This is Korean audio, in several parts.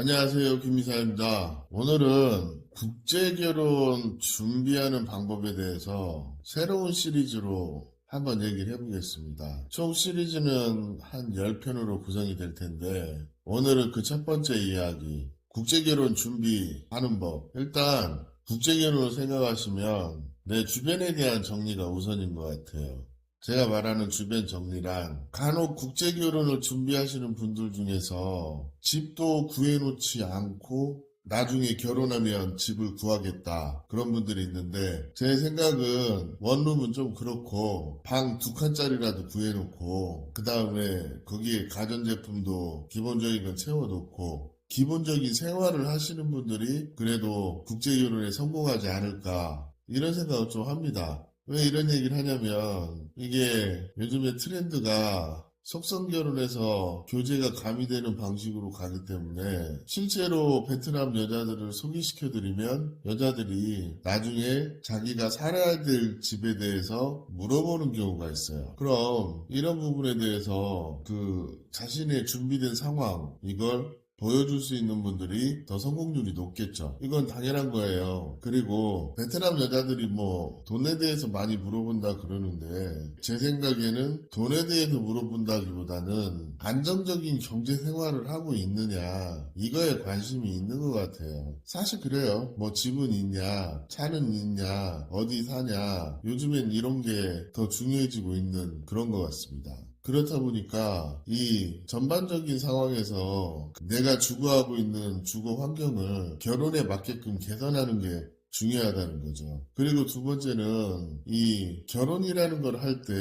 안녕하세요. 김미사입니다. 오늘은 국제결혼 준비하는 방법에 대해서 새로운 시리즈로 한번 얘기를 해보겠습니다. 총 시리즈는 한 10편으로 구성이 될 텐데, 오늘은 그 첫 번째 이야기, 국제결혼 준비하는 법. 일단, 국제결혼을 생각하시면 내 주변에 대한 정리가 우선인 것 같아요. 제가 말하는 주변 정리란 간혹 국제 결혼을 준비하시는 분들 중에서 집도 구해놓지 않고 나중에 결혼하면 집을 구하겠다 그런 분들이 있는데 제 생각은 원룸은 좀 그렇고 방 두 칸짜리라도 구해놓고 그 다음에 거기에 가전제품도 기본적인 건 채워놓고 기본적인 생활을 하시는 분들이 그래도 국제 결혼에 성공하지 않을까 이런 생각을 좀 합니다. 왜 이런 얘기를 하냐면 이게 요즘에 트렌드가 속성 결혼에서 교제가 가미되는 방식으로 가기 때문에 실제로 베트남 여자들을 소개시켜드리면 여자들이 나중에 자기가 살아야 될 집에 대해서 물어보는 경우가 있어요. 그럼 이런 부분에 대해서 그 자신의 준비된 상황 이걸 보여줄 수 있는 분들이 더 성공률이 높겠죠. 이건 당연한 거예요. 그리고 베트남 여자들이 뭐 돈에 대해서 많이 물어본다 그러는데 제 생각에는 돈에 대해서 물어본다기보다는 안정적인 경제 생활을 하고 있느냐 이거에 관심이 있는 것 같아요. 사실 그래요. 뭐 집은 있냐, 차는 있냐, 어디 사냐 요즘엔 이런 게 더 중요해지고 있는 그런 것 같습니다. 그렇다 보니까 이 전반적인 상황에서 내가 주거하고 있는 주거 환경을 결혼에 맞게끔 개선하는 게 중요하다는 거죠. 그리고 두 번째는 이 결혼이라는 걸 할 때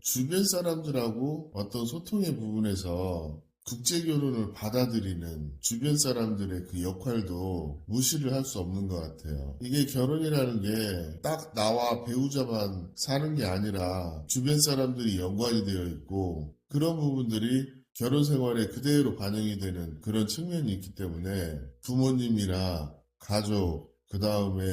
주변 사람들하고 어떤 소통의 부분에서 국제 결혼을 받아들이는 주변 사람들의 그 역할도 무시를 할 수 없는 것 같아요. 이게 결혼이라는 게 딱 나와 배우자만 사는 게 아니라 주변 사람들이 연관이 되어 있고 그런 부분들이 결혼 생활에 그대로 반영이 되는 그런 측면이 있기 때문에 부모님이나 가족, 그 다음에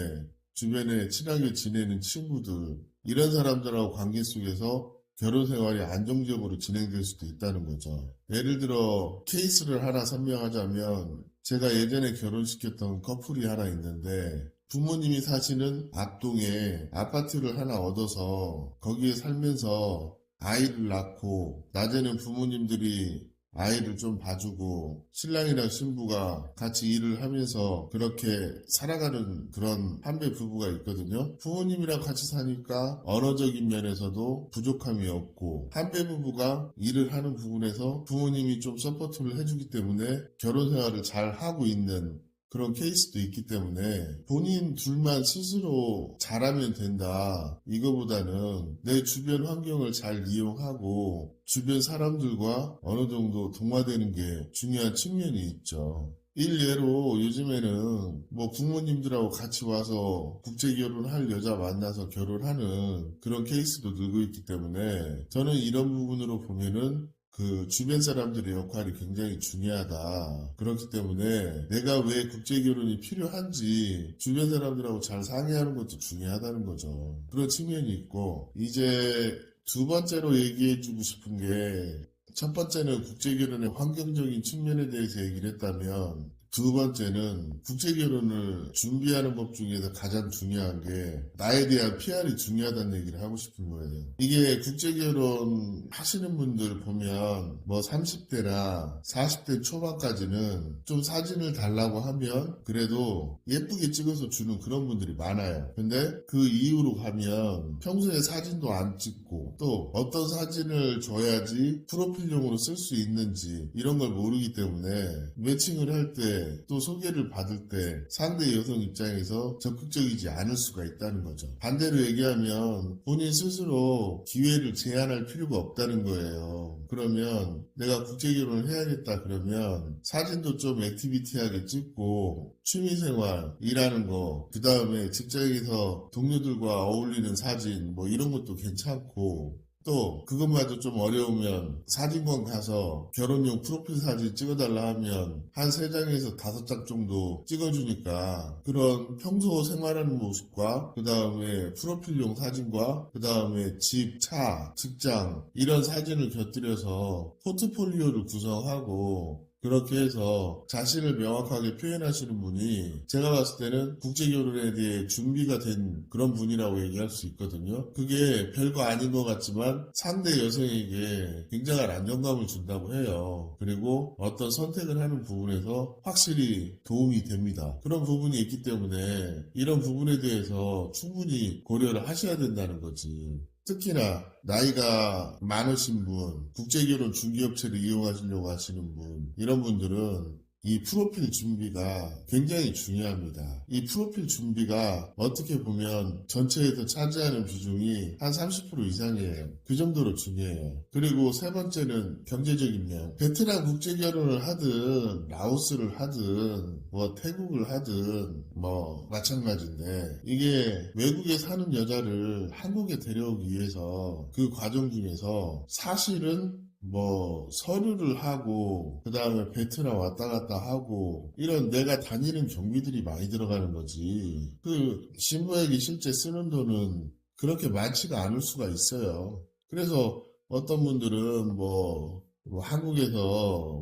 주변에 친하게 지내는 친구들, 이런 사람들하고 관계 속에서 결혼 생활이 안정적으로 진행될 수도 있다는 거죠. 예를 들어 케이스를 하나 설명하자면 제가 예전에 결혼시켰던 커플이 하나 있는데 부모님이 사시는 앞동에 아파트를 하나 얻어서 거기에 살면서 아이를 낳고 낮에는 부모님들이 아이를 좀 봐주고 신랑이랑 신부가 같이 일을 하면서 그렇게 살아가는 그런 한배 부부가 있거든요. 부모님이랑 같이 사니까 언어적인 면에서도 부족함이 없고 한배 부부가 일을 하는 부분에서 부모님이 좀 서포트를 해주기 때문에 결혼 생활을 잘 하고 있는 그런 케이스도 있기 때문에 본인 둘만 스스로 잘하면 된다. 이거보다는 내 주변 환경을 잘 이용하고 주변 사람들과 어느 정도 동화되는 게 중요한 측면이 있죠. 일례로 요즘에는 뭐 부모님들하고 같이 와서 국제 결혼할 여자 만나서 결혼하는 그런 케이스도 늘고 있기 때문에 저는 이런 부분으로 보면은 그 주변 사람들의 역할이 굉장히 중요하다. 그렇기 때문에 내가 왜 국제 결혼이 필요한지 주변 사람들하고 잘 상의하는 것도 중요하다는 거죠. 그런 측면이 있고 이제 두 번째로 얘기해주고 싶은 게 첫 번째는 국제 결혼의 환경적인 측면에 대해서 얘기를 했다면 두 번째는 국제 결혼을 준비하는 법 중에서 가장 중요한 게 나에 대한 PR이 중요하다는 얘기를 하고 싶은 거예요. 이게 국제 결혼 하시는 분들 보면 뭐 30대나 40대 초반까지는 좀 사진을 달라고 하면 그래도 예쁘게 찍어서 주는 그런 분들이 많아요. 근데 그 이후로 가면 평소에 사진도 안 찍고 또 어떤 사진을 줘야지 프로필용으로 쓸 수 있는지 이런 걸 모르기 때문에 매칭을 할때 또 소개를 받을 때 상대 여성 입장에서 적극적이지 않을 수가 있다는 거죠. 반대로 얘기하면 본인 스스로 기회를 제한할 필요가 없다는 거예요. 그러면 내가 국제 결혼을 해야겠다 그러면 사진도 좀 액티비티하게 찍고 취미생활, 일하는 거, 그 다음에 직장에서 동료들과 어울리는 사진 뭐 이런 것도 괜찮고 또 그것마저 좀 어려우면 사진관 가서 결혼용 프로필 사진 찍어달라 하면 한 세 장에서 다섯 장 정도 찍어주니까 그런 평소 생활하는 모습과 그 다음에 프로필용 사진과 그 다음에 집, 차, 직장 이런 사진을 곁들여서 포트폴리오를 구성하고 그렇게 해서 자신을 명확하게 표현하시는 분이 제가 봤을 때는 국제결혼에 대해 준비가 된 그런 분이라고 얘기할 수 있거든요. 그게 별거 아닌 것 같지만 상대 여성에게 굉장한 안정감을 준다고 해요. 그리고 어떤 선택을 하는 부분에서 확실히 도움이 됩니다. 그런 부분이 있기 때문에 이런 부분에 대해서 충분히 고려를 하셔야 된다는 거지. 특히나 나이가 많으신 분, 국제결혼 중개업체를 이용하시려고 하시는 분, 이런 분들은 이 프로필 준비가 굉장히 중요합니다. 이 프로필 준비가 어떻게 보면 전체에서 차지하는 비중이 한 30% 이상이에요. 그 정도로 중요해요. 그리고 세 번째는 경제적인 면. 베트남 국제 결혼을 하든, 라오스를 하든, 뭐 태국을 하든, 뭐 마찬가지인데, 이게 외국에 사는 여자를 한국에 데려오기 위해서 그 과정 중에서 사실은 뭐 서류를 하고 그 다음에 베트남 왔다 갔다 하고 이런 내가 다니는 경비들이 많이 들어가는 거지. 그 신부에게 실제 쓰는 돈은 그렇게 많지가 않을 수가 있어요. 그래서 어떤 분들은 뭐, 뭐 한국에서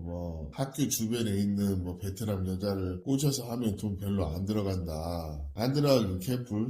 뭐 학교 주변에 있는 뭐 베트남 여자를 꼬셔서 하면 돈 별로 안 들어간다. 안 들어가긴 개뿔.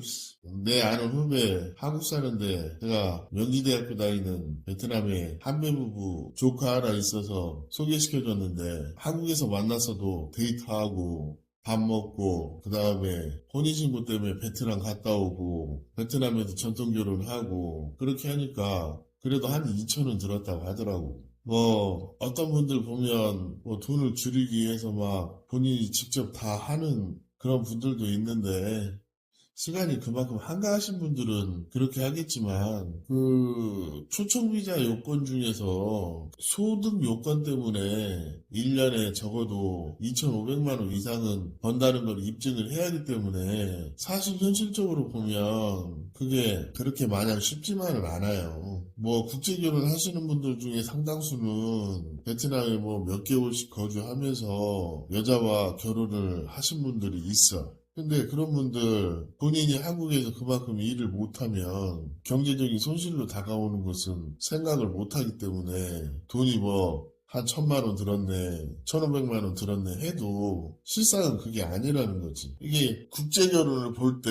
내 아는 후배 한국 사는데 제가 명지대학교 다니는 베트남에 한배 부부 조카 하나 있어서 소개시켜줬는데 한국에서 만났어도 데이트하고 밥 먹고 그 다음에 혼인신고 때문에 베트남 갔다 오고 베트남에서 전통결혼하고 그렇게 하니까 그래도 한 2천원 들었다고 하더라고. 뭐 어떤 분들 보면 뭐 돈을 줄이기 위해서 막 본인이 직접 다 하는 그런 분들도 있는데 시간이 그만큼 한가하신 분들은 그렇게 하겠지만 그 초청 비자 요건 중에서 소득 요건 때문에 1년에 적어도 2,500만 원 이상은 번다는 걸 입증을 해야 하기 때문에 사실 현실적으로 보면 그게 그렇게 마냥 쉽지만은 않아요. 뭐 국제 결혼 하시는 분들 중에 상당수는 베트남에 뭐 몇 개월씩 거주하면서 여자와 결혼을 하신 분들이 있어. 근데 그런 분들 본인이 한국에서 그만큼 일을 못하면 경제적인 손실로 다가오는 것은 생각을 못하기 때문에 돈이 뭐한 천만 원 들었네, 천오백만 원 들었네 해도 실상은 그게 아니라는 거지. 이게 국제 결혼을 볼 때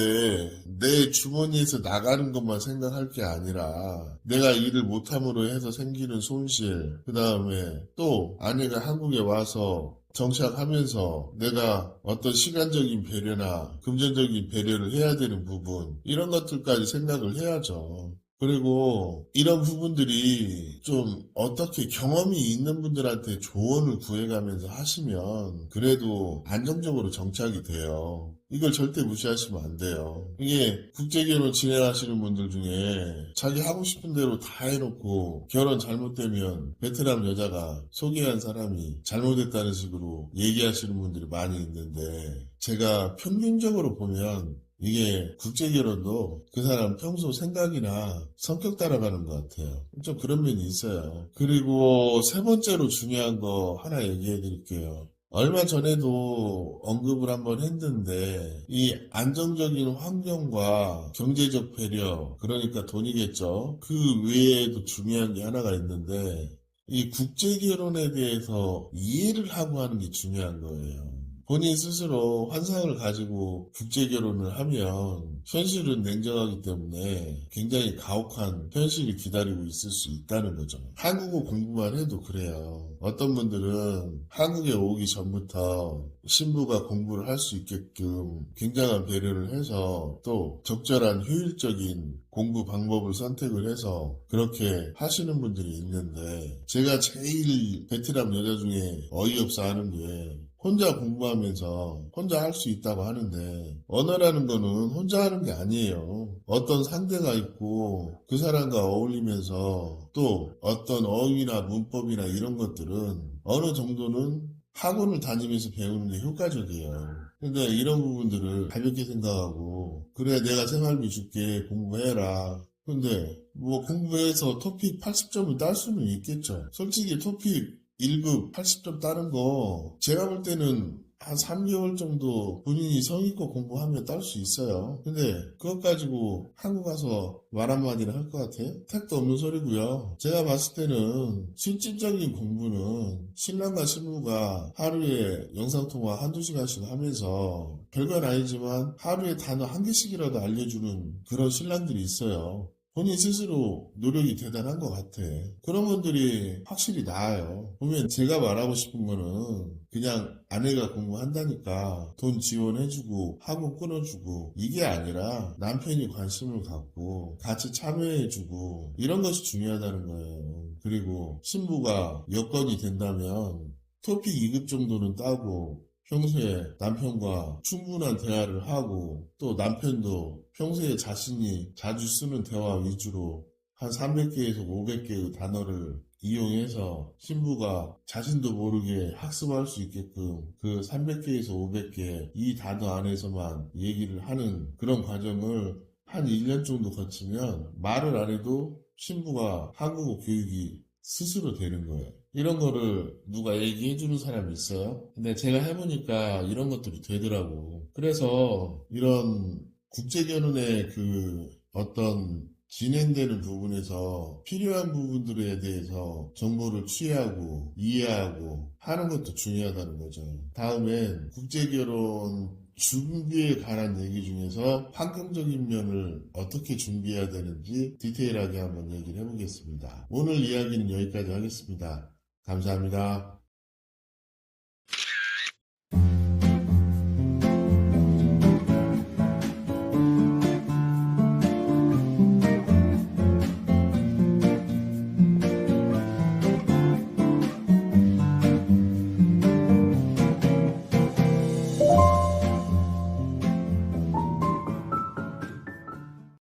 내 주머니에서 나가는 것만 생각할 게 아니라 내가 일을 못함으로 해서 생기는 손실, 그 다음에 또 아내가 한국에 와서 정착하면서 내가 어떤 시간적인 배려나 금전적인 배려를 해야 되는 부분 이런 것들까지 생각을 해야죠. 그리고 이런 부분들이 좀 어떻게 경험이 있는 분들한테 조언을 구해가면서 하시면 그래도 안정적으로 정착이 돼요. 이걸 절대 무시하시면 안 돼요. 이게 국제결혼 진행하시는 분들 중에 자기 하고 싶은 대로 다 해놓고 결혼 잘못되면 베트남 여자가 소개한 사람이 잘못했다는 식으로 얘기하시는 분들이 많이 있는데 제가 평균적으로 보면 이게 국제 결혼도 그 사람 평소 생각이나 성격 따라가는 것 같아요. 좀 그런 면이 있어요. 그리고 세 번째로 중요한 거 하나 얘기해 드릴게요. 얼마 전에도 언급을 한번 했는데 이 안정적인 환경과 경제적 배려 그러니까 돈이겠죠. 그 외에도 중요한 게 하나가 있는데 이 국제결혼에 대해서 이해를 하고 하는 게 중요한 거예요. 본인 스스로 환상을 가지고 국제 결혼을 하면 현실은 냉정하기 때문에 굉장히 가혹한 현실이 기다리고 있을 수 있다는 거죠. 한국어 공부만 해도 그래요. 어떤 분들은 한국에 오기 전부터 신부가 공부를 할 수 있게끔 굉장한 배려를 해서 또 적절한 효율적인 공부 방법을 선택을 해서 그렇게 하시는 분들이 있는데 제가 제일 베트남 여자 중에 어이없어 하는 게 혼자 공부하면서 혼자 할 수 있다고 하는데 언어라는 거는 혼자 하는 게 아니에요. 어떤 상대가 있고 그 사람과 어울리면서 또 어떤 어휘나 문법이나 이런 것들은 어느 정도는 학원을 다니면서 배우는 게 효과적이에요. 근데 이런 부분들을 가볍게 생각하고 그래 내가 생활비 줄게 공부해라. 근데 뭐 공부해서 토픽 80점을 딸 수는 있겠죠. 솔직히 토픽 1급 80점 따는 거 제가 볼 때는 한 3개월 정도 본인이 성의껏 공부하면 딸 수 있어요. 근데 그것 가지고 한국 가서 말 한마디를 할 것 같아? 택도 없는 소리고요. 제가 봤을 때는 실질적인 공부는 신랑과 신부가 하루에 영상통화 한두 시간씩 하면서 별건 아니지만 하루에 단어 한 개씩이라도 알려주는 그런 신랑들이 있어요. 본인 스스로 노력이 대단한 것 같아. 그런 분들이 확실히 나아요. 보면 제가 말하고 싶은 거는 그냥 아내가 공부한다니까 돈 지원해주고 학원 끊어주고 이게 아니라 남편이 관심을 갖고 같이 참여해주고 이런 것이 중요하다는 거예요. 그리고 신부가 여건이 된다면 토픽 2급 정도는 따고 평소에 남편과 충분한 대화를 하고 또 남편도 평소에 자신이 자주 쓰는 대화 위주로 한 300개에서 500개의 단어를 이용해서 신부가 자신도 모르게 학습할 수 있게끔 그 300개에서 500개 이 단어 안에서만 얘기를 하는 그런 과정을 한 1년 정도 거치면 말을 안 해도 신부가 한국어 교육이 스스로 되는 거예요. 이런 거를 누가 얘기해 주는 사람이 있어요? 근데 제가 해보니까 이런 것들이 되더라고. 그래서 이런 국제결혼의 그 어떤 진행되는 부분에서 필요한 부분들에 대해서 정보를 취하고 이해하고 하는 것도 중요하다는 거죠. 다음엔 국제결혼 준비에 관한 얘기 중에서 환경적인 면을 어떻게 준비해야 되는지 디테일하게 한번 얘기를 해보겠습니다. 오늘 이야기는 여기까지 하겠습니다. 감사합니다.